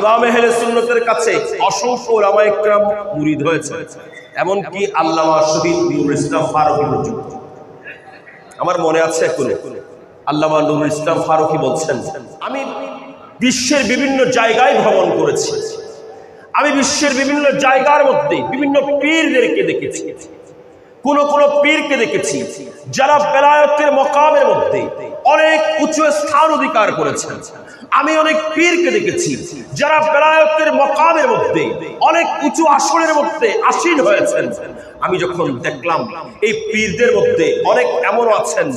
ইমাম আহলে সুন্নতের কাছে অসংখ্য ওলামা একরাম মুরিদ হয়েছে। এমনকি আল্লামা শহীদ নুরুল ইসলাম ফারুকী পর্যন্ত আমার মনে আছে এখন, আল্লামা নুরুল ইসলাম ফারুকী বলছেন, আমি বিশ্বের বিভিন্ন জায়গায় ভ্রমণ করেছি। আমি বিশ্বের বিভিন্ন জায়গার মধ্যে বিভিন্ন পীরদেরকে দেখেছি। কোন কোন পীরকে দেখেছি যারা বেলায়তের মকামের মধ্যে অনেক উঁচু স্থান অধিকার করেছেন। আমি অনেক পীরকে দেখেছি যারা বেলায়তের মকামের মধ্যে অনেক উঁচু আসনের মধ্যে আসীন হয়েছেন। আমি যখন দেখলাম এই পীরদের মধ্যে অনেক এমন আছেন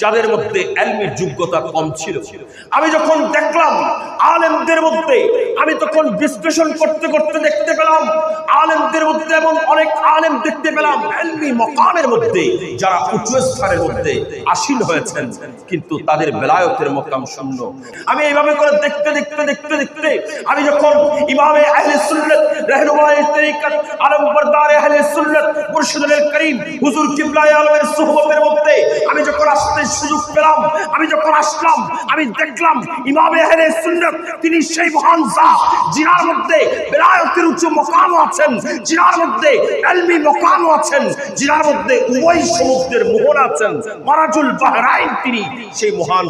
যাদের মধ্যে এলমির যোগ্যতা কম ছিল। আমি যখন দেখলাম আলেমদের মধ্যে, আমি তখন বিশ্লেষণ করতে করতে দেখতে পেলাম, আলেমদের মধ্যে এমন অনেক আলেম দেখতে পেলাম এলমি মকামের মধ্যে, যারা উচ্চ স্থানের মধ্যে আসীন হয়েছেন, কিন্তু তাদের বেলায়তের মকাম শূন্য। আমি এইভাবে করে দেখতে দেখতে দেখতে দেখতে, আমি যখন ইমামে আহলে সুন্নাত আমি যখন আসতে সুযোগ পেলাম, আমি যখন আসলাম, আমি দেখলাম ইমামে তিনি সেই মহান মধ্যে বেলায়তের মকাম আছেন মধ্যে মকাম আছেন মধ্যে উভয় সমুদ্রের মোহন আছেন। মারাজুল বাহরাইন তিনি সেই মহান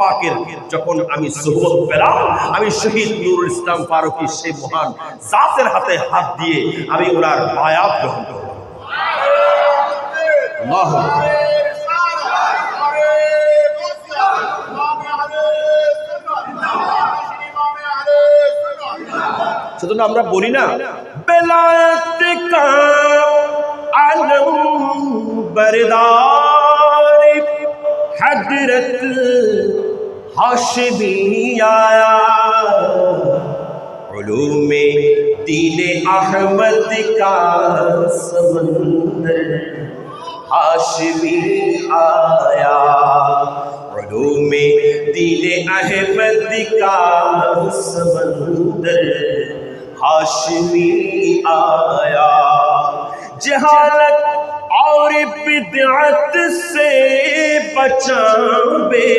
পাকের যখন আমি সুহবত পেলাম, আমি শহীদ নুরুল ইসলাম ফারুকী সেই মহান জাতের হাত দিয়ে আমি ওনার বায়াত গ্রহণ আকবার। সেজন্য আমরা বলি না বেলায়েত কা আলম বরদার হযরত হাশমি আয়া علوم دین احمد کا سمندر ہاشمی آیا۔ علوم دین احمد کا سمندر ہاشمی آیا۔ جہالت اور بدعت سے بچاوے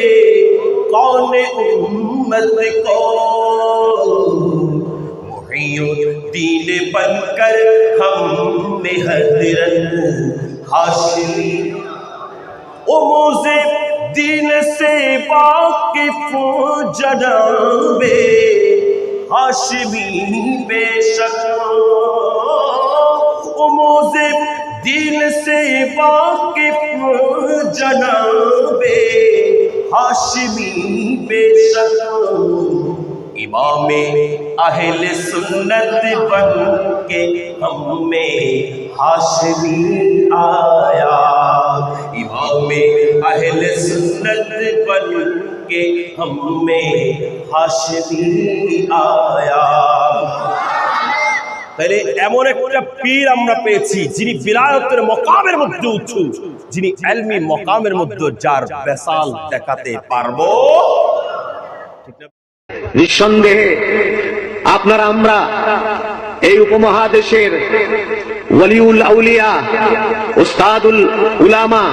کون امت کو الدین بن کر ہم نے حضرت ہاشمی او موزے دین سے واقف جناب ہاشمی بے شک۔ او موزے دین سے واقف جناب ہاشمی بے شک۔ इमाम अहल सुन्नत बन के हम আয়া। हाशमी आया इमाम अहल सुन्नत बन के हम में তাহলে এমন একটা পীর আমরা পেয়েছি, যিনি বিলায়তের মকামের মধ্যে উঁচু, যিনি এলমি মকামের মধ্যে যার বেসাল দেখাতে পারব। নিঃসন্দেহে আপনারা আমরা এই উপমহাদেশের ওয়ালিউল আউলিয়া, উস্তাদুল উলামা,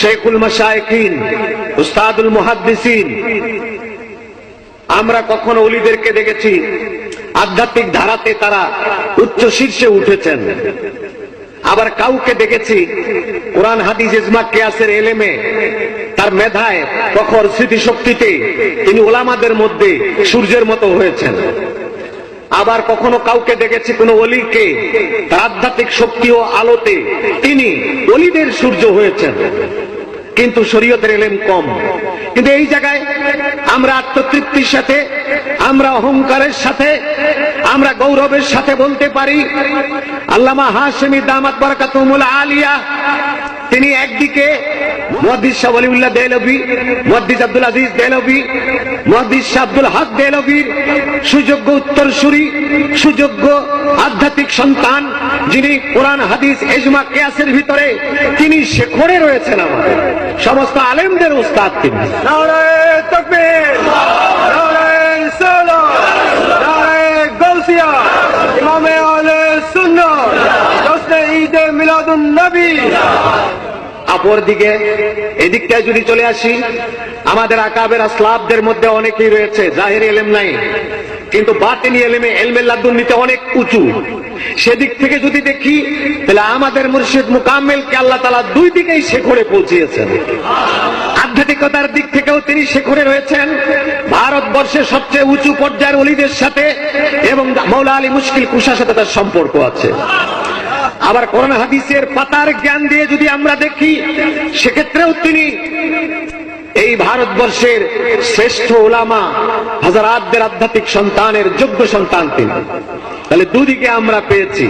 শেখুল মাশায়েখিন, উস্তাদুল মুহাদ্দিসিন, আমরা কখনো অলিদেরকে দেখেছি আধ্যাত্মিক ধারাতে তারা উচ্চ শীর্ষে উঠেছেন। আবার কাউকে দেখেছি কোরআন হাদিস ইজমা কেয়াসের এলেমে তার মেধায় প্রখর স্মৃতিশক্তিতে তিনি ওলামাদের মধ্যে সূর্যের মতো হয়েছেন। আবার কখনো কাউকে দেখেছি কোন অলিকে তার আধ্যাত্মিক শক্তি ও আলোতে তিনি অলিদের সূর্য হয়েছেন। কিন্তু শরীয়তের এলেম কম। কিন্তু এই জায়গায় আমরা আত্মতৃপ্তির সাথে, আমরা অহংকারের সাথে, আমরা গৌরবের সাথে বলতে পারি, আল্লামা হাশেমি দামাত বারাকাতুমুল আলিয়া তিনি একদিকে মহাদিস শাহ অলিউল্লাহ দেহলভি মহাদিস আব্দুল আজিজ দেহলভি মহাদিস শাহ আব্দুল হক দেহলভির সুযোগ্য উত্তরসূরি, সুযোগ্য আধ্যাত্মিক সন্তান যিনি কোরআন, হাদিস এজমা কেয়াসের ভিতরে তিনি শেখরে রয়েছেন আমাদের। সমস্ত আলেমদের উস্তাদ তিনি। অপর দিকে এদিকটায় যদি চলে আসি, আমাদের আকাবের আসলাবদের মধ্যে অনেকেই রয়েছে, জাহির এলেম নাই। কিন্তু বাতিনি এলেমে এলমে লাদুন্নিতে অনেক উঁচু। সেদিক থেকে যদি দেখি, তাহলে আমাদের মুর্শিদ মুকাম্মেলকে আল্লাহ তালা দুই দিকেই শেখরে পৌঁছিয়েছেন। আধ্যাত্মিকতার দিক থেকেও তিনি শেখরে রয়েছেন। ভারতবর্ষের সবচেয়ে উঁচু পর্যায়ের অলিদের সাথে এবং মৌলা আলী মুশকিল কুশার সাথে তার সম্পর্ক আছে। আবার কোরআন হাদিসের পাতার জ্ঞান দিয়ে যদি আমরা দেখি, সেক্ষেত্রেও তিনি এই ভারতবর্ষের শ্রেষ্ঠ ওলামা হাজারাতদের আধ্যাত্মিক সন্তানের যোগ্য সন্তান তিনি। তাহলে দুদিকে আমরা পেয়েছি।